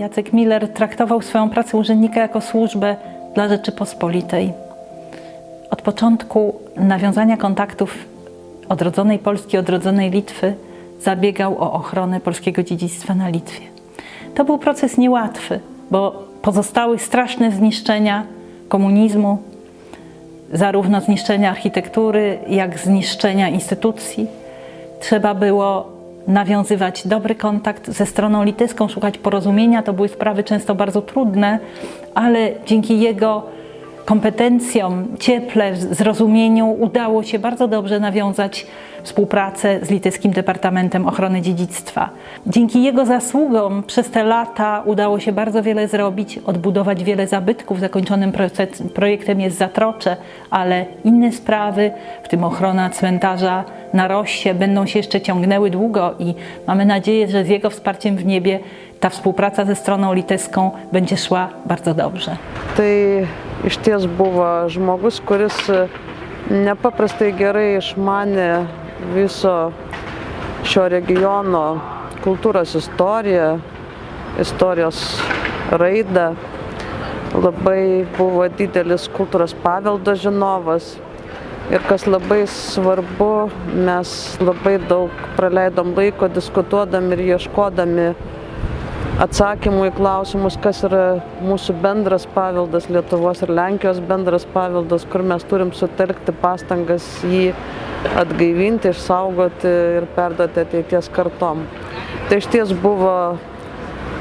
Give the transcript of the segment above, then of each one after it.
Jacek Miller traktował swoją pracę urzędnika jako służbę dla Rzeczypospolitej. Od początku nawiązania kontaktów odrodzonej Polski, odrodzonej Litwy zabiegał o ochronę polskiego dziedzictwa na Litwie. To był proces niełatwy, bo pozostały straszne zniszczenia komunizmu, zarówno zniszczenia architektury, jak zniszczenia instytucji. Trzeba było nawiązywać dobry kontakt ze stroną litewską, szukać porozumienia. To były sprawy często bardzo trudne, ale dzięki jego kompetencjom, cieple, zrozumieniu udało się bardzo dobrze nawiązać współpracę z Litewskim Departamentem Ochrony Dziedzictwa. Dzięki jego zasługom przez te lata udało się bardzo wiele zrobić, odbudować wiele zabytków. Zakończonym projektem jest Zatrocze, ale inne sprawy, w tym ochrona cmentarza na Roście, będą się jeszcze ciągnęły długo i mamy nadzieję, że z jego wsparciem w niebie ta współpraca ze stroną litewską będzie szła bardzo dobrze. Tai iš ties buvo žmogus, kuris e, nepaprastai gerai išmanė viso šio regiono kultūros istoriją, istorijos raidą. Labai buvo didelis kultūros paveldo žinovas. Ir kas labai svarbu, mes labai daug praleidom laiko diskutuodami ir ieškodami atsakymų į klausimus, kas yra mūsų bendras paveldas, Lietuvos ir Lenkijos bendras paveldas, kur mes turim sutelkti pastangas jį atgaivinti, išsaugoti ir perduoti ateities kartom. Tai iš ties buvo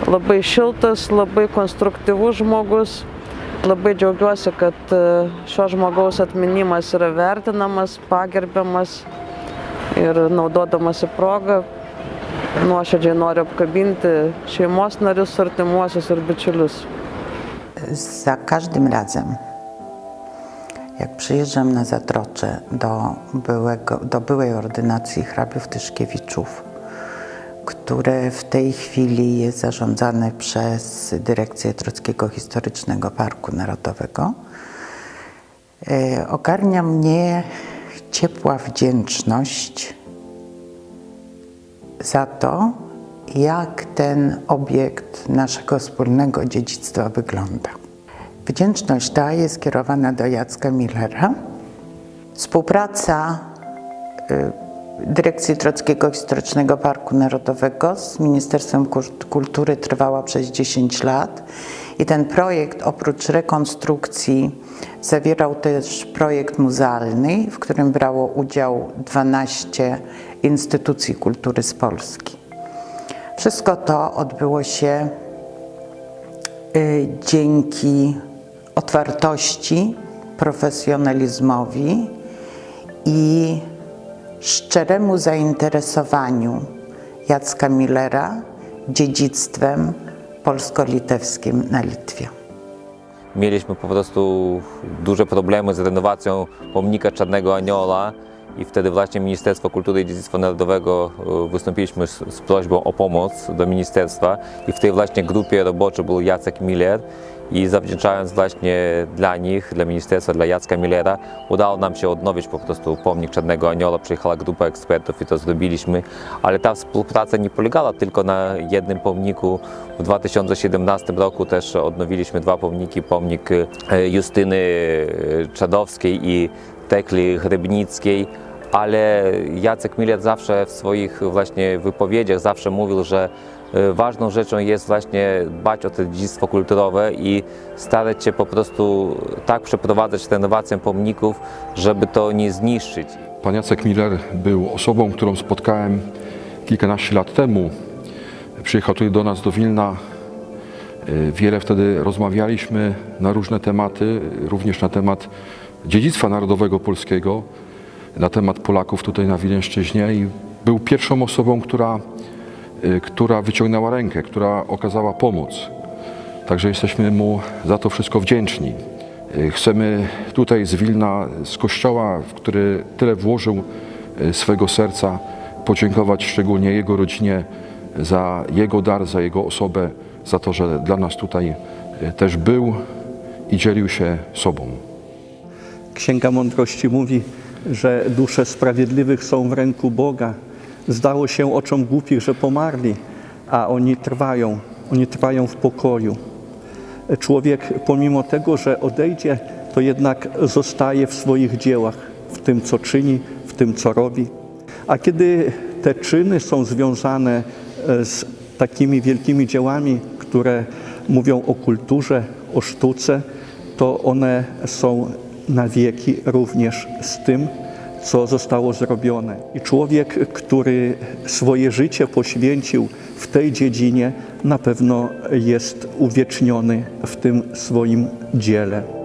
labai šiltas, labai konstruktyvus žmogus. Labai džiaugiuosi, kad e, šio žmogaus atminimas yra vertinamas, pagerbiamas ir naudodamasi progą nuoširdžiai noriu apkabinti šeimos narius, artimuosius ir bičiulius. Za każdym razem, jak przyjeżdżam na Zatrocze do, byłego, do byłej ordynacji hrabiów Tyszkiewiczów, które w tej chwili jest zarządzane przez Dyrekcję Trockiego Historycznego Parku Narodowego, e, ogarnia mnie ciepła wdzięczność za to, jak ten obiekt naszego wspólnego dziedzictwa wygląda. Wdzięczność ta jest skierowana do Jacka Millera. Współpraca y, Dyrekcji Trockiego Historycznego Parku Narodowego z Ministerstwem Kultury trwała przez 10 lat i ten projekt oprócz rekonstrukcji zawierał też projekt muzealny, w którym brało udział 12 instytucji kultury z Polski. Wszystko to odbyło się y, dzięki otwartości, profesjonalizmowi i szczeremu zainteresowaniu Jacka Millera dziedzictwem polsko-litewskim na Litwie. Mieliśmy po prostu duże problemy z renowacją pomnika Czarnego Anioła i wtedy właśnie Ministerstwo Kultury i Dziedzictwa Narodowego e, wystąpiliśmy z, z prośbą o pomoc do ministerstwa i w tej właśnie grupie roboczej był Jacek Miller i zawdzięczając właśnie dla nich, dla ministerstwa, dla Jacka Millera udało nam się odnowić po prostu pomnik Czarnego Anioła. Przyjechała grupa ekspertów i to zrobiliśmy, ale ta współpraca nie polegała tylko na jednym pomniku. W 2017 roku też odnowiliśmy dwa pomniki, pomnik e, Justyny e, Czadowskiej i Tekli Chrybnickiej, ale Jacek Miller zawsze w swoich właśnie wypowiedziach zawsze mówił, że e, ważną rzeczą jest właśnie dbać o to dziedzictwo kulturowe i starać się po prostu tak przeprowadzać renowację pomników, żeby to nie zniszczyć. Pan Jacek Miller był osobą, którą spotkałem kilkanaście lat temu. Przyjechał tutaj do nas do Wilna. Y, Wiele wtedy rozmawialiśmy na różne tematy, również na temat dziedzictwa narodowego polskiego, na temat Polaków tutaj na Wileńszczyźnie i był pierwszą osobą, która, y, która wyciągnęła rękę, która okazała pomoc. Także jesteśmy mu za to wszystko wdzięczni. Y, Chcemy tutaj z Wilna, z kościoła, w który tyle włożył y, swego serca, podziękować szczególnie jego rodzinie za jego dar, za jego osobę, za to, że dla nas tutaj też był i dzielił się sobą. Księga Mądrości mówi, że dusze sprawiedliwych są w ręku Boga. Zdało się oczom głupich, że pomarli, a oni trwają. oni trwają w pokoju. Człowiek, pomimo tego, że odejdzie, to jednak zostaje w swoich dziełach, w tym, co czyni, w tym, co robi. A kiedy te czyny są związane e, z takimi wielkimi dziełami, które mówią o kulturze, o sztuce, to one są na wieki również z tym, co zostało zrobione. I człowiek, który swoje życie poświęcił w tej dziedzinie, na pewno jest uwieczniony w tym swoim dziele.